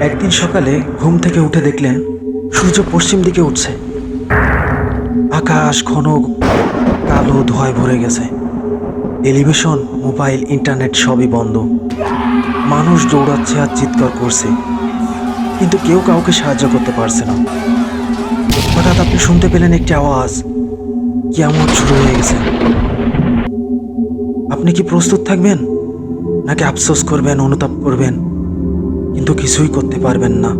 একদিন সকালে ঘুম থেকে উঠে দেখলেন সূর্য পশ্চিম দিকে উঠছে। আকাশ ঘন কালো ধোঁয়ায় ভরে গেছে। টেলিভিশন, মোবাইল, ইন্টারনেট সবই বন্ধ। মানুষ দৌড়াচ্ছে আর চিৎকার করছে। কিন্তু কেউ কাউকে সাহায্য করতে পারছে না। হঠাৎ আপনি শুনতে পেলেন একটি আওয়াজ। কেমন শুরু হয়ে গেছে? আপনি কি প্রস্তুত থাকবেন? নাকি আফসোস করবেন, অনুতাপ করবেন? কিন্তু কিছুই করতে পারবেন না।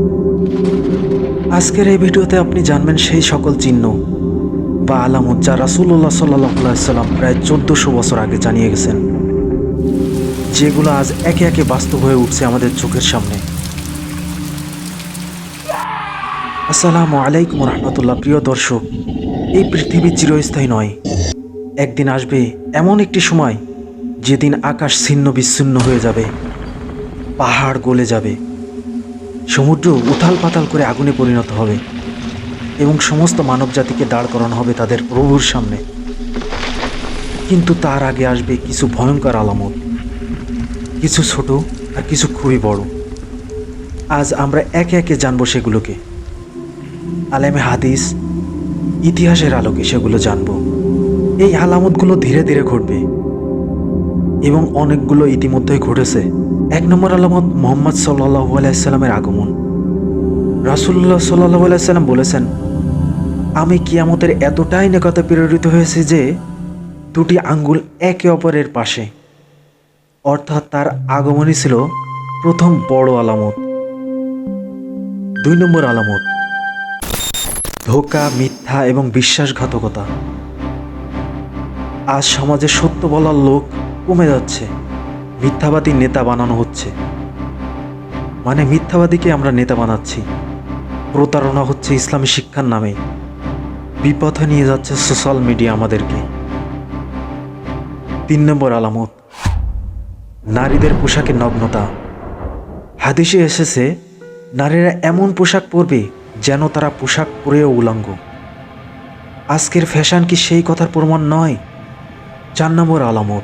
আজকের এই ভিডিওতে আপনি জানবেন সেই সকল চিহ্ন বা আলামত যা রাসুল্লাহ সাল্লাহ সাল্লাম প্রায় চোদ্দশো বছর আগে জানিয়ে গেছেন, যেগুলো আজ একে একে বাস্তব হয়ে উঠছে আমাদের চোখের সামনে। আসসালামু আলাইকুম রহমতুল্লাহ। প্রিয় দর্শক, এই পৃথিবী চিরস্থায়ী নয়। একদিন আসবে এমন একটি সময় যেদিন আকাশ ছিন্ন বিচ্ছিন্ন হয়ে যাবে। পাহাড় গলে যাবে। সমুদ্র উথাল পাতাল করে আগুনে পরিণত হবে এবং সমস্ত মানব জাতিকে দাঁড় করানো হবে তাদের প্রভুর সামনে। কিন্তু তার আগে আসবে কিছু ভয়ঙ্কর আলামত। কিছু ছোট আর কিছু খুবই বড়। আজ আমরা একে একে জানব সেগুলোকে। আলেমে হাদিস, ইতিহাসের আলোকে সেগুলো জানব। এই আলামতগুলো ধীরে ধীরে ঘটবে এবং অনেকগুলো ইতিমধ্যেই ঘটেছে। এক নম্বর আলামত মোহাম্মদ সাল্লাহ আলাইসাল্লামের আগমন। রাসুল্লাহ সাল্লাহ আলাইসাল্লাম বলেছেন, আমি কিয়ামতের এতটাই নিকটে প্রেরিত হয়েছি যে, দুটি আঙ্গুল একে অপরের পাশে। অর্থাৎ তার আগমনই ছিল প্রথম বড় আলামত। দুই নম্বর আলামত, ধোকা, মিথ্যা এবং বিশ্বাসঘাতকতা। আজ সমাজে সত্য বলার লোক কমে যাচ্ছে। মিথ্যাবাদী নেতা বানানো হচ্ছে। মানে মিথ্যাবাদীকে আমরা নেতা বানাচ্ছি। প্রতারণা হচ্ছে ইসলামী শিক্ষার নামে। বিপথে নিয়ে যাচ্ছে সোশ্যাল মিডিয়া আমাদেরকে। তিন নম্বর আলামত, নারীদের পোশাকের নগ্নতা। হাদিসে এসেছে, নারীরা এমন পোশাক পরবে যেন তারা পোশাক পরেও উলঙ্গ। আজকের ফ্যাশন কি সেই কথার প্রমাণ নয়? চার নম্বর আলামত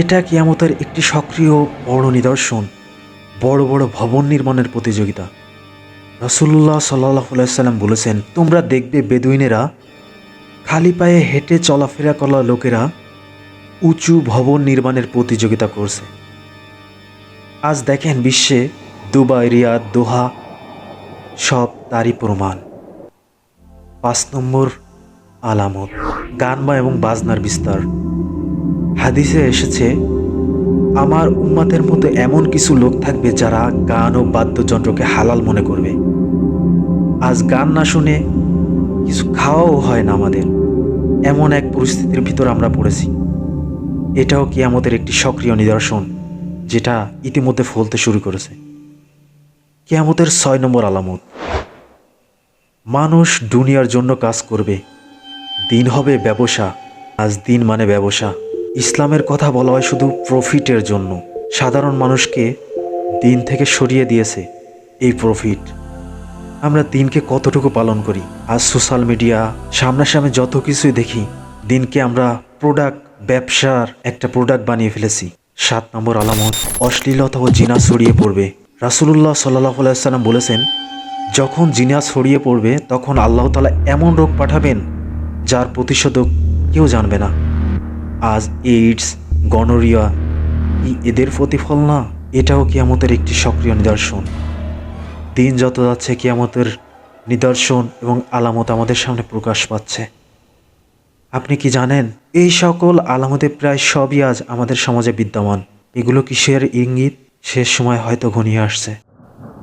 এটা কিয়ামতের একটি সক্রিয় বড় নিদর্শন, বড় বড় ভবন নির্মাণের প্রতিযোগিতা। রসুল্লাহ সাল্লাহ সাল্লাম বলেছেন, তোমরা দেখবে বেদুইনেরা খালি পায়ে হেঁটে চলাফেরা করা লোকেরা উঁচু ভবন নির্মাণের প্রতিযোগিতা করছে। আজ দেখেন বিশ্বে দুবাই, রিয়াদ, দোহা সব তারই প্রমাণ। পাঁচ নম্বর আলামত, গান বা এবং বাজনার বিস্তার। হাদিসে এসেছে, আমার উম্মাতের মতো এমন কিছু লোক থাকবে যারা গান ও বাদ্যযন্ত্রকে হালাল মনে করবে। আজ গান না শুনে কিছু খাওয়াও হয় না আমাদের। এমন এক পরিস্থিতির ভিতর আমরা পড়েছি। এটাও কি আমাদের একটি সক্রিয় নিদর্শন, যেটা ইতিমধ্যে ফলতে শুরু করেছে। কেয়ামতের ছয় নম্বর আলামত। মানুষ দুনিয়ার জন্য কাজ করবে। দিন হবে ব্যবসা, আজ দিন মানে ব্যবসা। ইসলামের কথা বলা হয় শুধু প্রফিটের জন্য। সাধারণ মানুষকে দিন থেকে সরিয়ে দিয়েছে এই প্রফিট। আমরা দিনকে কতটুকু পালন করি? আজ সোশ্যাল মিডিয়া, সামনাসামনি যত কিছুই দেখি, দিনকে আমরা প্রোডাক্ট, ব্যবসার একটা প্রোডাক্ট বানিয়ে ফেলেছি। সাত নম্বর আলামত, অশ্লীলতা ও জিনা ছড়িয়ে পড়বে। রাসুলুল্লাহ সাল্লাহ সাল্লাম বলেছেন, যখন জিনা ছড়িয়ে পড়বে, তখন আল্লাহ তালা এমন রোগ পাঠাবেন, যার প্রতিষেধক কেউ জানবে না। আজ এইডস গনোরিয়া এদের প্রতিফল না? এটাও কিয়ামতের একটি সক্রিয় নিদর্শন। দিন যত যাচ্ছে, কিয়ামতের নিদর্শন এবং আলামত আমাদের সামনে প্রকাশ পাচ্ছে। আপনি কি জানেন? এই সকল আলামতে প্রায় সবই আজ আমাদের সমাজে বিদ্যমান। এগুলো কিসের ইঙ্গিত? শেষ সময় হয়তো ঘনিয়ে আসছে।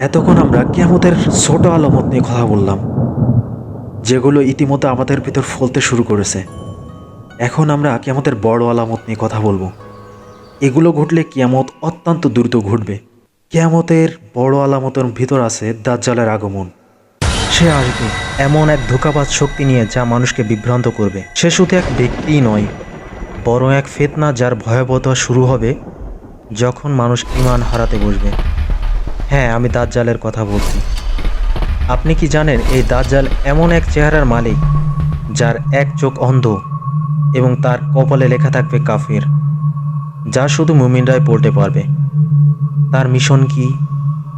এতক্ষণ আমরা কিয়ামতের ছোট আলামত নিয়ে কথা বললাম, যেগুলো ইতিমধ্যে আমাদের ভিতর ফলতে শুরু করেছে। এখন আমরা কিয়ামতের বড় আলামত নিয়ে কথা বলব। এগুলো ঘটলে কিয়ামত অত্যন্ত দ্রুত ঘটবে। কিয়ামতের বড় আলামতের ভিতর আছে দাজ্জালের আগমন। সে আসবে এমন এক ধোকাবাজ শক্তি নিয়ে যা মানুষকে বিভ্রান্ত করবে। সে শুধু এক ব্যক্তিই নয় বড় এক ফেতনা যার ভয়াবহতা শুরু হবে যখন মানুষ ইমান হারাতে বসবে। হ্যাঁ আমি দাজ্জালের কথা বলছি। আপনি কি জানেন, এই দাজ্জাল এমন এক চেহারার মালিক যার এক চোখ অন্ধ এবং তার কপালে লেখা থাকবে কাফের, যা শুধু মুমিনরাই পড়তে পারবে। তার মিশন কি?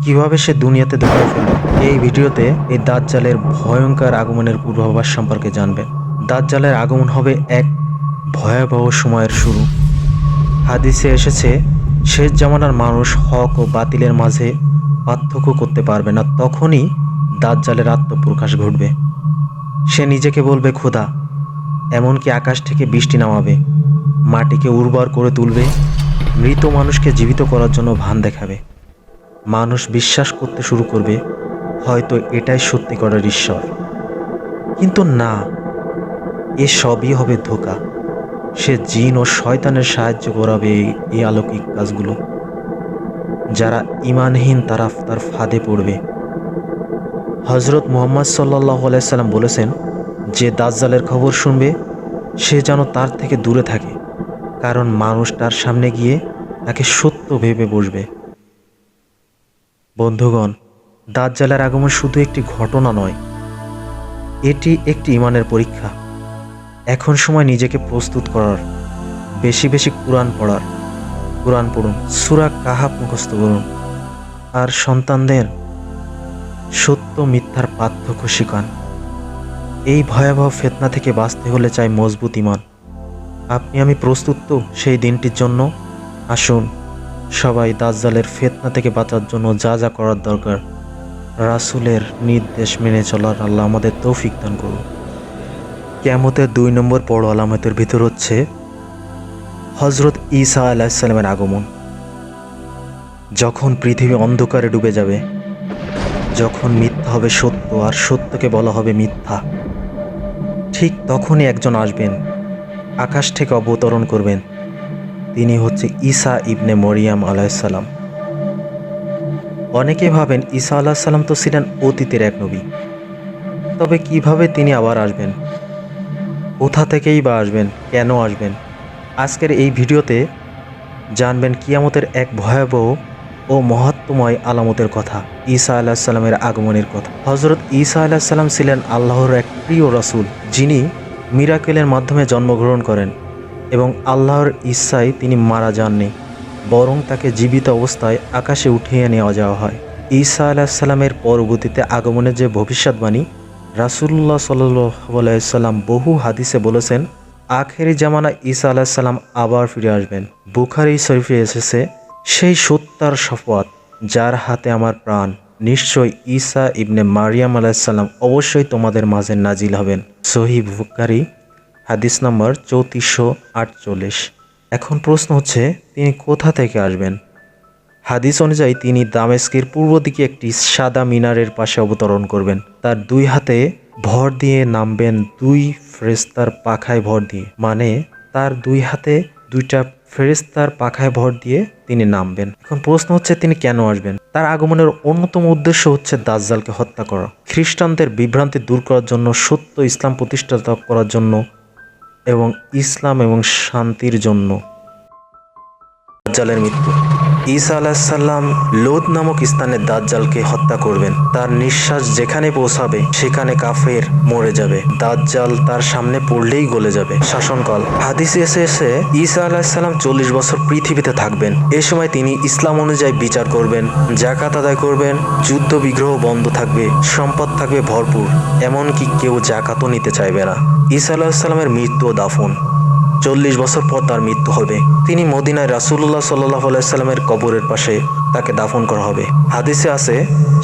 কীভাবে সে দুনিয়াতে ধরে ফেলবে? এই ভিডিওতে এই দাজ্জালের ভয়ঙ্কর আগমনের পূর্বাভাস সম্পর্কে জানবেন। দাজ্জালের আগমন হবে এক ভয়াবহ সময়ের শুরু। হাদিসে এসেছে, শেষ জামানার মানুষ হক ও বাতিলের মাঝে পার্থক্য করতে পারবে না, তখনই দাজ্জালের আত্মপ্রকাশ ঘটবে। সে নিজেকে বলবে, খোদা এমনকি আকাশ থেকে বৃষ্টি নামাবে, মাটিকে উর্বর করে তুলবে, মৃত মানুষকে জীবিত করার জন্য ভান দেখাবে। মানুষ বিশ্বাস করতে শুরু করবে, হয়তো এটাই সত্যিকারের ঈশ্বর। কিন্তু না, এ সবই হবে ধোকা। সে জিন ও শয়তানের সাহায্য করাবে এই- আলৌকিক কাজগুলো। যারা ইমানহীন তারা তার ফাঁদে পড়বে। হজরত মোহাম্মদ সাল্লাহ সাল্লাম বলেছেন যে দাজ্জালের খবর শুনবে, সে যেন তার থেকে দূরে থাকে, কারণ মানুষ তার সামনে গিয়ে তাকে সত্য ভেবে বসবে। বন্ধুগণ, দাজ্জালের আগমন শুধু একটি ঘটনা নয়, এটি একটি ইমানের পরীক্ষা। এখন সময় নিজেকে প্রস্তুত করার, বেশি বেশি কোরআন পড়ার। কোরআন পড়ুন, সুরা কাহাব মুখস্থ করুন। আর সন্তানদের সত্য মিথ্যার পার্থক্য শিখান। এই ভয়াবহ ফেতনা থেকে বাঁচতে হলে চাই মজবুত ইমান আপনি আমি প্রস্তুত তো সেই দিনটির জন্য। আসুন, সবাই দাজ্জালের ফেতনা থেকে বাঁচার জন্য যা যা করার দরকার, রাসূলের নির্দেশ মেনে চলার আল্লাহ আমাদের তৌফিক দান করুন। কেমতের দুই নম্বর বড় আলামতের ভিতর হচ্ছে হজরত ঈসা আলাহিসাল্লামের আগমন। যখন পৃথিবী অন্ধকারে ডুবে যাবে, যখন মিথ্যা হবে সত্য আর সত্যকে বলা হবে মিথ্যা। ঠিক তখনই একজন আসবেন। আকাশ থেকে অবতরণ করবেন। তিনি হচ্ছে ঈসা ইবনে মরিয়াম আলাইসাল্লাম অনেকে ভাবেন ঈসা আলাহিসাল্লাম তো ছিলেন অতীতের এক নবী। তবে কীভাবে তিনি আবার আসবেন? কোথা থেকেই বা আসবেন? কেন আসবেন? আজকের এই ভিডিওতে জানবেন কিয়ামতের এক ভয়াবহ ও মহাত্মময় আলামতের কথা, ঈসা আলাহিসাল্লামের আগমনের কথা। হজরত ঈসা আলাহিসাল্লাম ছিলেন আল্লাহর এক প্রিয় রাসূল, যিনি মিরাকেলের মাধ্যমে জন্মগ্রহণ করেন এবং আল্লাহর ইচ্ছায় তিনি মারা যাননি, বরং তাকে জীবিত অবস্থায় আকাশে উঠিয়ে নেওয়া যাওয়া হয়। ঈসা আলাহিসাল্লামের পরবর্তীতে আগমনের যে ভবিষ্যৎবাণী রাসুল্লাহ সাল্লাম বহু হাদিসে বলেছেন, আখেরি জামানা ঈসা আলাহিসাল্লাম আবার ফিরে আসবেন। বুখারি শরীফে এসেছে সেই সত্যার শপথ, যার হাতে আমার প্রাণ, নিশ্চয় ঈসা ইবনে মারিয়াম আলাহিসাল্লাম অবশ্যই তোমাদের মাঝে নাজিল হবেন। সহি বুখারি, হাদিস নম্বর চৌত্রিশশো আটচল্লিশ। এখন প্রশ্ন হচ্ছে, তিনি কোথা থেকে আসবেন? হাদিস অনুযায়ী তিনি দামেস্কের পূর্ব দিকে একটি সাদা মিনারের পাশে অবতরণ করবেন। তার দুই হাতে ভর দিয়ে নামবেন দুই ফেরেস্তার পাখায় ভর দিয়ে। মানে তার দুই হাতে দুইটা ফেরেস্তার পাখায় ভর দিয়ে তিনি নামবেন। এখন প্রশ্ন হচ্ছে, তিনি কেন আসবেন? তার আগমনের অন্যতম উদ্দেশ্য হচ্ছে দাজ্জালকে হত্যা করা। খ্রিস্টানদের বিভ্রান্তি দূর করার জন্য, সত্য ইসলাম প্রতিষ্ঠা করার জন্য এবং ইসলাম এবং শান্তির জন্য। দাজ্জালের মৃত্যু। ঈসা আলাহিসাল্লাম লোদ নামক স্থানে দাজ্জালকে হত্যা করবেন। তার নিঃশ্বাস যেখানে পৌঁছাবে, সেখানে কাফের মরে যাবে। দাজ্জাল তার সামনে পড়লেই গলে যাবে। শাসনকাল। হাদিসে এসে এসে ঈসা আলাহিসাল্লাম চল্লিশ বছর পৃথিবীতে থাকবেন। এ সময় তিনি ইসলাম অনুযায়ী বিচার করবেন জাকাত আদায় করবেন, যুদ্ধ বিগ্রহ বন্ধ থাকবে, সম্পদ থাকবে ভরপুর। এমনকি কেউ জাকাতও নিতে চাইবে না। ঈসা আলাহিসাল্লামের মৃত্যু দাফন। চল্লিশ বছর পর তার মৃত্যু হবে। তিনি মদিনায় রাসুল্লাহ সাল্লাহ আলাইস্লামের কবরের পাশে তাকে দাফন করা হবে। হাদিসে আছে,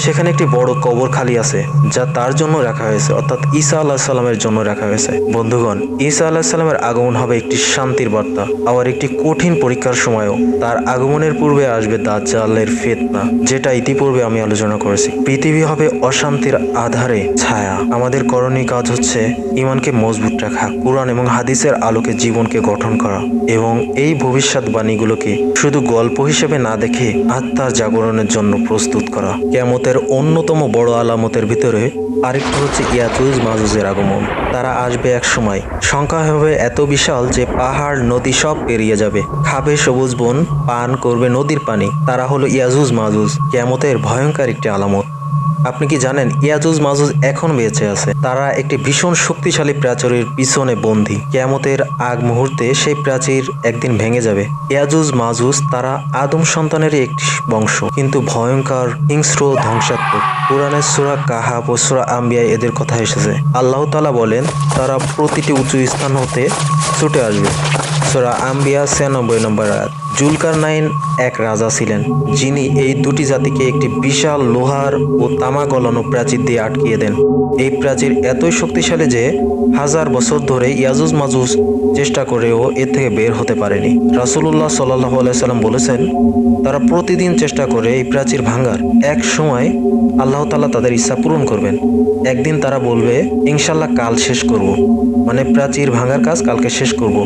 সেখানে একটি বড় কবর খালি আছে, যা তার জন্য রাখা হয়েছে, অর্থাৎ ঈসা আল্লাহ সাল্লামের জন্য রাখা হয়েছে। বন্ধুগণ, ঈসা আল্লাহ সাল্লামের আগমন হবে একটি শান্তির বার্তা, আবার একটি কঠিন পরীক্ষার সময়ও। তার আগমনের পূর্বে আসবে দাজ্জালের ফেতনা, যেটা ইতিপূর্বে আমি আলোচনা করেছি। পৃথিবী হবে অশান্তির আধারে ছায়া। আমাদের করণীয় কাজ হচ্ছে ইমানকে মজবুত রাখা, কোরআন এবং হাদিসের আলোকে জীবনকে গঠন করা, এবং এই ভবিষ্যৎবাণীগুলোকে শুধু গল্প হিসেবে না দেখে আত্মার জাগরণের জন্য প্রস্তুত করা। কেমতের অন্যতম বড় আলামতের ভিতরে আরেকটি হচ্ছে ইয়াতুজ মাজুজের আগমন। তারা আসবে এক সময়। সংখ্যা হবে এত বিশাল যে পাহাড় নদী সব পেরিয়ে যাবে। খাবে সবুজ বন, পান করবে নদীর পানি। তারা হলো ইয়াজুজ মাজুজ। কেমতের ভয়ঙ্কর একটি আলামত। আপনি কি জানেন, ইয়াজুজ মাজুজ এখন বেঁচে আছে। তারা একটি ভীষণ শক্তিশালী প্রাচীরের পিছনে বন্দী। কেয়ামতের আগ মুহূর্তে সেই প্রাচীর একদিন ভেঙে যাবে। ইয়াজুজ মাজুজ তারা আদম সন্তানের একটি বংশ, কিন্তু ভয়ঙ্কর হিংস্র ধ্বংসাত্মক। কোরআনের সুরা কাহাব ও সুরা আম্বিয়ায় এদের কথা এসেছে। আল্লাহ তালা বলেন, তারা প্রতিটি উঁচু স্থান হতে ছুটে আসবে। সুরা আম্বিয়া ছিয়ানব্বই নম্বর আয়াত। জুলকার নাইন এক রাজা ছিলেন, যিনি এই দুটি জাতিকে একটি বিশাল লোহার ও তামা গলানো প্রাচীর দিয়ে আটকিয়ে দেন এই প্রাচীর এতই শক্তিশালী যে হাজার বছর ধরে ইয়াজুজ মাজুজ চেষ্টা করেও এর থেকে বের হতে পারেনি রাসুলুল্লাহ সাল্লাহ আলাইসাল্লাম বলেছেন, তারা প্রতিদিন চেষ্টা করে এই প্রাচীর ভাঙার এক সময় আল্লাহ তালা তাদের ইচ্ছা পূরণ করবেন একদিন তারা বলবে ইনশাল্লাহ কাল শেষ করব। মানে প্রাচীর ভাঙার কাজ কালকে শেষ করব।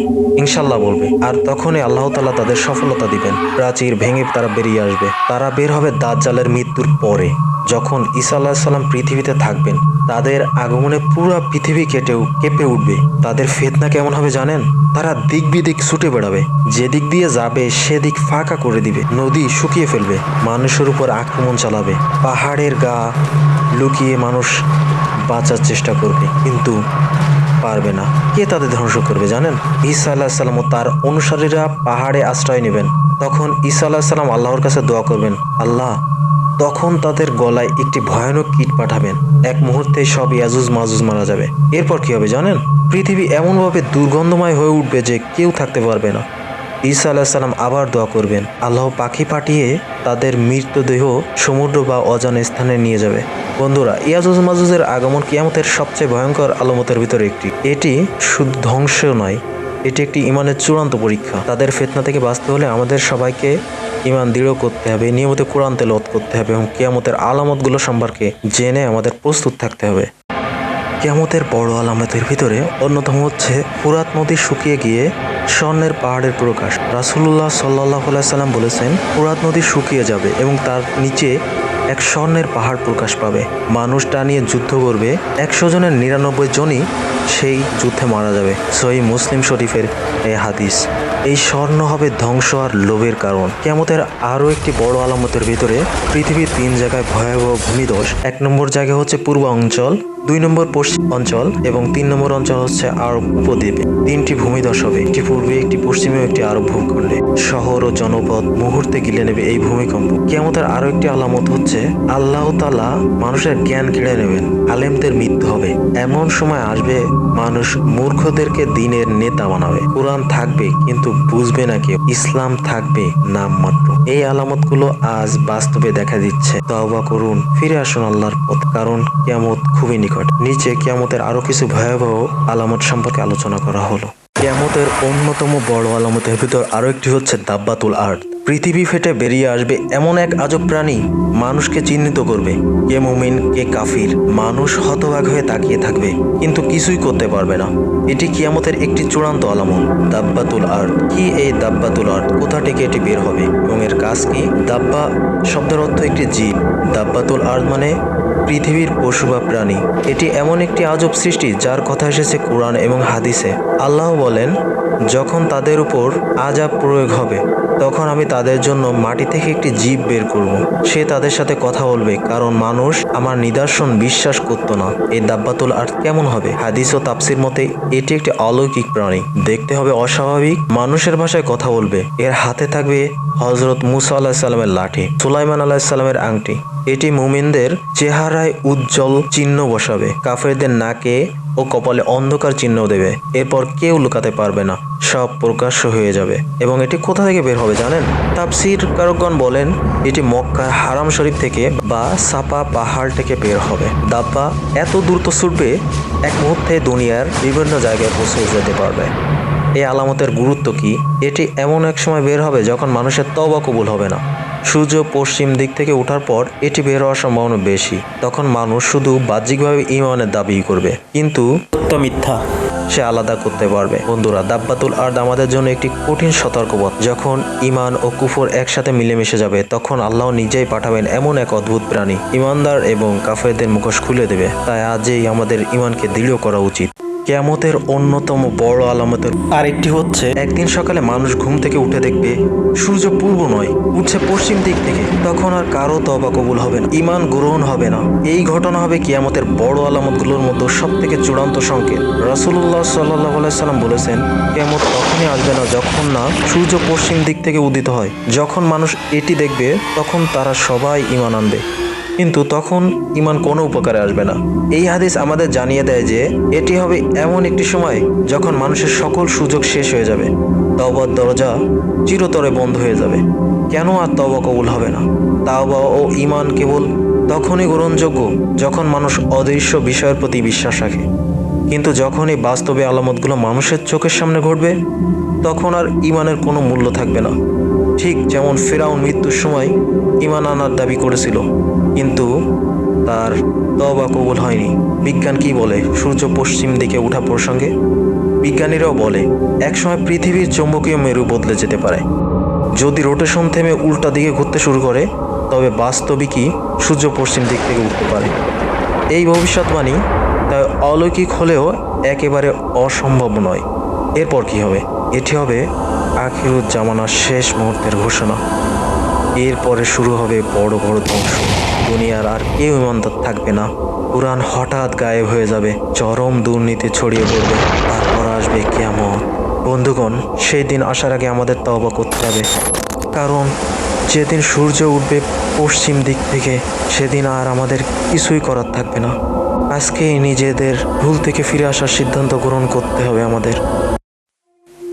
ইনশাল্লাহ বলবে আর তখনই আল্লাহ তালা তাদের সফলতা দিবেন। প্রাচীর ভেঙে তারা বেরিয়ে আসবে। তারা বের হবে দাজ্জালের মৃত্যুর পরে। যখন ঈসা আল্লাহ সাল্লাম পৃথিবীতে থাকবেন, তাদের আগমনে পুরো পৃথিবী কেটেও কেঁপে উঠবে। তাদের ফেতনা কেমন হবে জানেন? তারা দিক বিদিক ছুটে বেড়াবে। যেদিক দিয়ে যাবে সেদিক ফাঁকা করে দিবে। নদী শুকিয়ে ফেলবে। মানুষের উপর আক্রমণ চালাবে। পাহাড়ের গা লুকিয়ে মানুষ বাঁচার চেষ্টা করবে, কিন্তু পারবে না। কে তাদের ধ্বংস করবে জানেন? ঈসা আল্লাহ সাল্লাম ও তার অনুসারীরা পাহাড়ে আশ্রয় নেবেন। তখন ঈসা আল্লাহ সাল্লাম আল্লাহর কাছে দোয়া করবেন, আল্লাহ তখন তাদের গলায় একটি ভয়ানক কীট পাঠাবেন। এক মুহূর্তে সব ইয়াজুজ মাজুজ মারা যাবে। এরপর কি হবে জানেন? পৃথিবী এমনভাবে দুর্গন্ধময় হয়ে উঠবে যে কেউ থাকতে পারবে না। ঈসা আলাহ সাল্লাম আবার দোয়া করবেন, আল্লাহ পাখি পাঠিয়ে তাদের মৃতদেহ সমুদ্র বা অজানা স্থানে নিয়ে যাবে। বন্ধুরা, ইয়াজুজ মাজুজের আগমন কিয়ামতের সবচেয়ে ভয়ঙ্কর আলমতের ভিতরে একটি। এটি শুধু ধ্বংস নয় এটি একটি ইমানের চূড়ান্ত পরীক্ষা। তাদের ফেতনা থেকে বাঁচতে হলে আমাদের সবাইকে ইমান দৃঢ় করতে হবে, নিয়মিত কোরআন তেলত করতে হবে এবং কেয়ামতের আলামতগুলো সম্পর্কে জেনে আমাদের প্রস্তুত থাকতে হবে। কেয়ামতের বড় আলামতের ভিতরে অন্যতম হচ্ছে ফুরাত নদী শুকিয়ে গিয়ে স্বর্ণের পাহাড়ের প্রকাশ। রাসুল্লাহ সাল্লাহ সাল্লাম বলেছেন, ফুরাত নদী শুকিয়ে যাবে এবং তার নিচে এক স্বর্ণের পাহাড় প্রকাশ পাবে। মানুষ তা নিয়ে যুদ্ধ করবে। একশো জনের নিরানব্বই জনই সেই যুদ্ধে মারা যাবে। সহি মুসলিম শরীফের এই হাদিস। এই স্বর্ণ হবে ধ্বংস আর লোভের কারণ। কেমতের আরও একটি বড় আলামতের ভিতরে পৃথিবীর তিন জায়গায় ভয়াবহ ভূমিধস এক নম্বর জায়গা হচ্ছে পূর্ব অঞ্চল, দুই নম্বর পশ্চিম অঞ্চল এবং তিন নম্বর অঞ্চল হচ্ছে আরব উপদ্বীপে। তিনটি ভূমিধস হবে, একটি পূর্বে, একটি পশ্চিমে একটি আরব ভূখণ্ডে। শহর ও জনপদ মুহূর্তে গিলে নেবে এই ভূমিকম্প। কেমতের আরও একটি আলামত হচ্ছে, আল্লাহ তালা মানুষের জ্ঞান কেড়ে নেবেন। আলেমদের মৃত্যু হবে। এমন সময় আসবে মানুষ মূর্খদেরকে দিনের নেতা বানাবে। কোরআন থাকবে, কিন্তু বুঝবে না কেউ। ইসলাম থাকবে নাম মাত্র এই আলামতগুলো আজ বাস্তবে দেখা দিচ্ছে। তওবা করুন, ফিরে আসুন আল্লাহর পথ। কারণ কিয়ামত খুবই নিকট। নিচে কিয়ামতের আরও কিছু ভয়াবহ আলামত সম্পর্কে আলোচনা করা হলো। কিয়ামতের অন্যতম বড় আলামতের ভিতর আরও একটি হচ্ছে দাব্বাতুল আর্থ পৃথিবী ফেটে বেরিয়ে আসবে এমন এক আজব প্রাণী মানুষকে চিহ্নিত করবে। কে মুমিন, কে কাফির, মানুষ হতবাক হয়ে তাকিয়ে থাকবে, কিন্তু কিছুই করতে পারবে না। এটি কিয়ামতের একটি চূড়ান্ত আলামত। দাব্বাতুল আর্থ কি এই দাব্বাতুল আর্থ কোথা থেকে এটি বের হবে? এবং এর কাজ কি? দাব্বা শব্দের অর্থ একটি জীব। দাব্বাতুল আর্থ মানে পৃথিবীর পশু বা প্রাণী। এটি এমন একটি আজব সৃষ্টি যার কথা এসেছে কোরআন এবং হাদিসে। আল্লাহ বলেন, যখন তাদের উপর আজাব প্রয়োগ হবে তখন আমি তাদের জন্য মাটি থেকে একটি জীব বের করব। সে তাদের সাথে কথা বলবে, কারণ মানুষ আমার নিদর্শন বিশ্বাস করত না। এই দাব্বাতুল আর্থ কেমন হবে? হাদিস ও তাপসির মতে এটি একটি অলৌকিক প্রাণী। দেখতে হবে অস্বাভাবিক মানুষের ভাষায় কথা বলবে। এর হাতে থাকবে হজরত মুসা আল্লাহ সাল্লামের লাঠি, সুলাইমান আল্লাহ সাল্লামের আংটি। এটি মুমিনদের চেহারায় উজ্জ্বল চিহ্ন বসাবে, কাফেরদের নাকে ও কপালে অন্ধকার চিহ্ন দেবে। এরপর কেউ লুকাতে পারবে না, সব প্রকাশ্য হয়ে যাবে। এবং এটি কোথা থেকে বের হবে জানেন? তাপসির কারকগণ বলেন, এটি মক্কার হারাম শরীফ থেকে বা সাপা পাহাড় থেকে বের হবে। দাব্বা এত দ্রুত ছুটবে, এক মুহূর্তে দুনিয়ার বিভিন্ন জায়গায় পৌঁছে যেতে পারবে। এই আলামতের গুরুত্ব কি? এটি এমন এক সময় বের হবে যখন মানুষের তবা কবুল হবে না। সূর্য পশ্চিম দিক থেকে ওঠার পর এটি বের হওয়ার সম্ভাবনা বেশি। তখন মানুষ শুধু বাহ্যিকভাবে ইমানের দাবি করবে, কিন্তু সত্য মিথ্যা সে আলাদা করতে পারবে। বন্ধুরা, দাব্বাতুল আর্দ আমাদের জন্য একটি কঠিন সতর্কবাদ যখন ইমান ও কুফর একসাথে মিলেমিশে যাবে, তখন আল্লাহ নিজেই পাঠাবেন এমন এক অদ্ভুত প্রাণী। ইমানদার এবং কাফেরদের মুখোশ খুলে দেবে। তাই আজই আমাদের ইমানকে দৃঢ় করা উচিত। কেয়ামতের অন্যতম বড় আলামতের। আরেকটি হচ্ছে, একদিন সকালে মানুষ ঘুম থেকে উঠে দেখবে, সূর্য পূর্ব নয়, উঠছে পশ্চিম দিক থেকে। তখন আর কারও তবা কবুল হবে না ইমান গ্রহণ হবে না। এই ঘটনা হবে কিয়ামতের বড় আলামতগুলোর মধ্যে সব থেকে চূড়ান্ত সংকেত। রাসুল্লাহ সাল্লাহ সাল্লাম বলেছেন, কেয়ামত তখনই আসবে না যখন না সূর্য পশ্চিম দিক থেকে উদিত হয়। যখন মানুষ এটি দেখবে, তখন তারা সবাই ইমান আনবে। কিন্তু তখন ইমান কোনো উপকারে আসবে না। এই হাদিস আমাদের জানিয়ে দেয় যে, এটি হবে এমন একটি সময় যখন মানুষের সকল সুযোগ শেষ হয়ে যাবে। তওবার দরজা চিরতরে বন্ধ হয়ে যাবে। কেন আর তওবা কবুল হবে না? তাওবা ও ইমান কেবল তখনই গ্রহণযোগ্য যখন মানুষ অদৃশ্য বিষয়ের প্রতি বিশ্বাস রাখে। কিন্তু যখনই বাস্তবে আলামতগুলো মানুষের চোখের সামনে ঘটবে, তখন আর ইমানের কোনো মূল্য থাকবে না। ঠিক যেমন ফেরাউন মৃত্যুর সময় ইমান আনার দাবি করেছিল, কিন্তু তার তবা কবুল হয়নি। বিজ্ঞান কি বলে? সূর্য পশ্চিম দিকে ওঠা প্রসঙ্গে বিজ্ঞানীরাও বলে, একসময় পৃথিবীর চৌম্বকীয় মেরু বদলে যেতে পারে। যদি রোটেশন থেমে উল্টা দিকে ঘুরতে শুরু করে, তবে বাস্তবিকই সূর্য পশ্চিম দিক থেকে উঠতে পারে। এই ভবিষ্যৎবাণী তাই অলৌকিক হলেও একেবারে অসম্ভব নয়। এরপর কি হবে? এটি হবে আখিরুজ্জামানার শেষ মুহূর্তের ঘোষণা। এরপরে শুরু হবে বড় বড় ধ্বংস। দুনিয়ার আর কেউ ইমানদার থাকবে না। কোরআন হঠাৎ গায়েব হয়ে যাবে, চরম দুর্নীতি ছড়িয়ে পড়বে, তারপর আসবে কেমন বন্ধুগণ, সেই দিন আসার আগে আমাদের তওবা করতে হবে। কারণ, যেদিন সূর্য উঠবে পশ্চিম দিক থেকে, সেদিন আর আমাদের কিছুই করার থাকবে না। আজকেই নিজেদের ভুল থেকে ফিরে আসার সিদ্ধান্ত গ্রহণ করতে হবে আমাদের।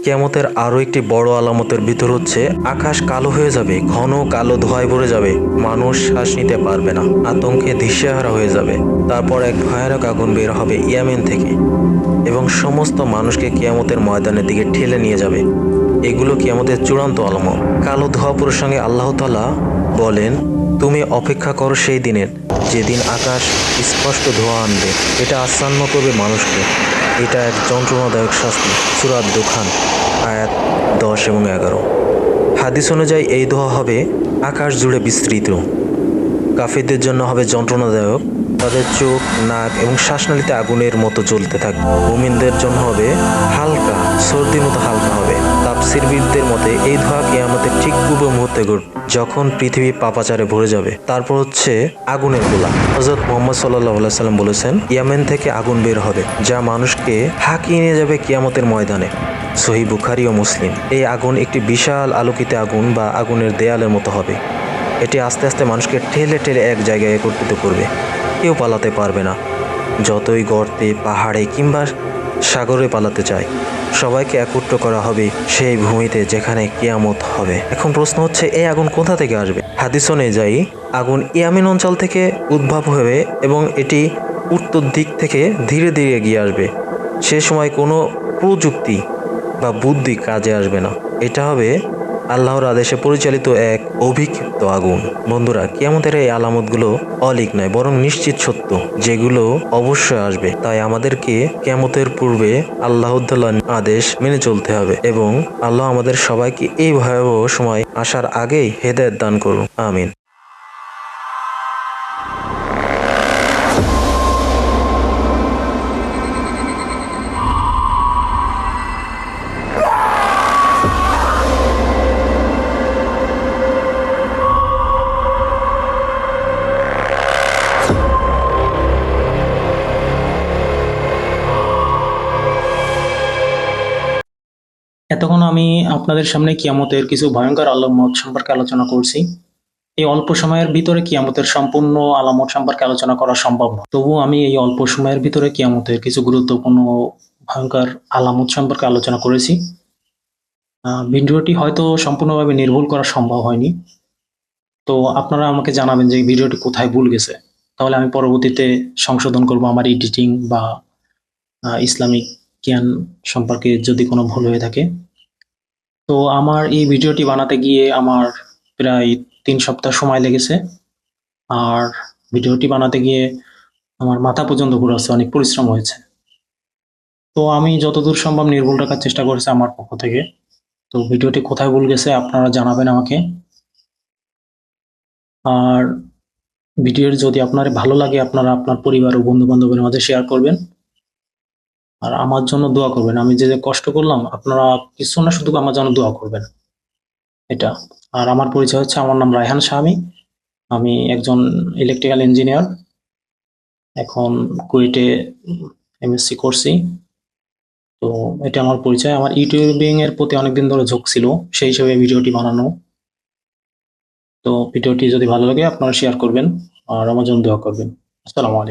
কেয়ামতের আরও একটি বড় আলামতের ভিতর হচ্ছে, আকাশ কালো হয়ে যাবে, ঘন কালো ধোঁয়ায় ভরে যাবে, মানুষ শ্বাস নিতে পারবে না, আতঙ্কে দিশেহারা হয়ে যাবে। তারপর এক ভয়ানক আগুন বের হবে ইয়ামেন থেকে এবং সমস্ত মানুষকে কেয়ামতের ময়দানের দিকে ঠেলে নিয়ে যাবে। এগুলো কেয়ামতের চূড়ান্ত আলামত। কালো ধোঁয়া প্রসঙ্গে আল্লাহ তালা বলেন, তুমি অপেক্ষা করো সেই দিনের, যেদিন আকাশ স্পষ্ট ধোঁয়া আনবে। এটা আচ্ছন্ন করবে মানুষকে। এটা এক যন্ত্রণাদায়ক শাস্তি। সুরাত দুখান, আয়াত দশ এবং এগারো। হাদিস অনুযায়ী এই দোহা হবে আকাশ জুড়ে বিস্তৃত। কাফিরদের জন্য হবে যন্ত্রণাদায়ক তাদের চোখ, নাক এবং শ্বাসনালীতে আগুনের মতো জ্বলতে থাকবে। মুমিনদের জন্য হবে হালকা, সর্দির মতো হালকা হবে। তাপসিরবিদদের মতে, এই ধোঁয়া কিয়ামতের ঠিক পূর্ব মুহূর্তে ঘটবে, যখন পৃথিবী পাপাচারে ভরে যাবে। তারপর হচ্ছে আগুনের গোলা। হজরত মোহাম্মদ সাল্লাহ সাল্লাম বলেছেন, ইয়ামেন থেকে আগুন বের হবে, যা মানুষকে হাঁকিয়ে নিয়ে যাবে কিয়ামতের ময়দানে। সহি বুখারি ও মুসলিম, এই আগুন একটি বিশাল আলোকিত আগুন বা আগুনের দেয়ালের মতো হবে। এটি আস্তে আস্তে মানুষকে ঠেলে ঠেলে এক জায়গায় একত্রিত করবে। কেউ পালাতে পারবে না। যতই গর্তে, পাহাড়ে কিংবা সাগরে পালাতে চায়, সবাইকে একত্র করা হবে সেই ভূমিতে যেখানে কিয়ামত হবে। এখন প্রশ্ন হচ্ছে, এই আগুন কোথা থেকে আসবে? হাদিস অনুযায়ী, আগুন ইয়ামিন অঞ্চল থেকে উদ্ভব হবে এবং এটি উত্তর দিক থেকে ধীরে ধীরে এগিয়ে আসবে। সে সময় কোনো প্রযুক্তি বা বুদ্ধি কাজে আসবে না। এটা হবে আল্লাহর আদেশে পরিচালিত এক অভিক্ষিপ্ত আগুন। বন্ধুরা, কেয়ামতের এই আলামতগুলো অলিক নয়, বরং নিশ্চিত সত্য। যেগুলো অবশ্যই আসবে। তাই আমাদেরকে কেয়ামতের পূর্বে আল্লাহ আদেশ মেনে চলতে হবে এবং আল্লাহ আমাদের সবাইকে এই ভয়াবহ সময় আসার আগেই হেদায়ত দান করুন। আমিন। এতক্ষণ আমি আপনাদের সামনে কিয়ামতের কিছু ভয়ঙ্কর আলামত সম্পর্কে আলোচনা করছি। এই অল্প সময়ের ভিতরে কিয়ামতের সম্পূর্ণ আলামত সম্পর্কে আলোচনা করা সম্ভব নয় তবুও আমি এই অল্প সময়ের ভিতরে কিয়ামতের কিছু গুরুত্বপূর্ণ ভয়ঙ্কর আলামত সম্পর্কে আলোচনা করেছি। ভিডিওটি হয়তো সম্পূর্ণভাবে নির্ভুল করা সম্ভব হয়নি। তো আপনারা আমাকে জানাবেন যে ভিডিওটি কোথায় ভুল গেছে। তাহলে আমি পরবর্তীতে সংশোধন করব আমার এডিটিং বা ইসলামিক জ্ঞান সম্পর্কে যদি কোনো ভুল হয়ে থাকে। তো আমার এই ভিডিওটি বানাতে গিয়ে আমার প্রায় তিন সপ্তাহ সময় লেগেছে। আর ভিডিওটি বানাতে গিয়ে আমার মাথা পর্যন্ত ঘুরাচ্ছে অনেক পরিশ্রম হয়েছে। তো আমি যতদূর সম্ভব নির্ভুল রাখার চেষ্টা করেছি আমার পক্ষ থেকে। তো ভিডিওটি কোথায় ভুল গেছে আপনারা জানাবেন আমাকে। আর ভিডিওর যদি আপনার ভালো লাগে, আপনারা আপনার পরিবার ও বন্ধু বান্ধবের মাঝে শেয়ার করবেন। আর আমার জন্য দোয়া করবেন। আমি যে কষ্ট করলাম, আপনারা কিছু না শুধু আমার জন্য দোয়া করবেন। এটা। আর আমার পরিচয় হচ্ছে, আমার নাম রায়হান স্বামী আমি একজন ইলেকট্রিক্যাল ইঞ্জিনিয়ার এখন কুয়েটে এমএসসি করছি। তো এটা আমার পরিচয়। আমার ইউটিউবিং এর প্রতি অনেকদিন ধরে ঝোঁক ছিল, সেই হিসেবে ভিডিওটি বানানো। তো ভিডিওটি যদি ভালো লাগে, আপনারা শেয়ার করবেন আর আমার জন্য দোয়া করবেন। আসসালামু আলাইকুম।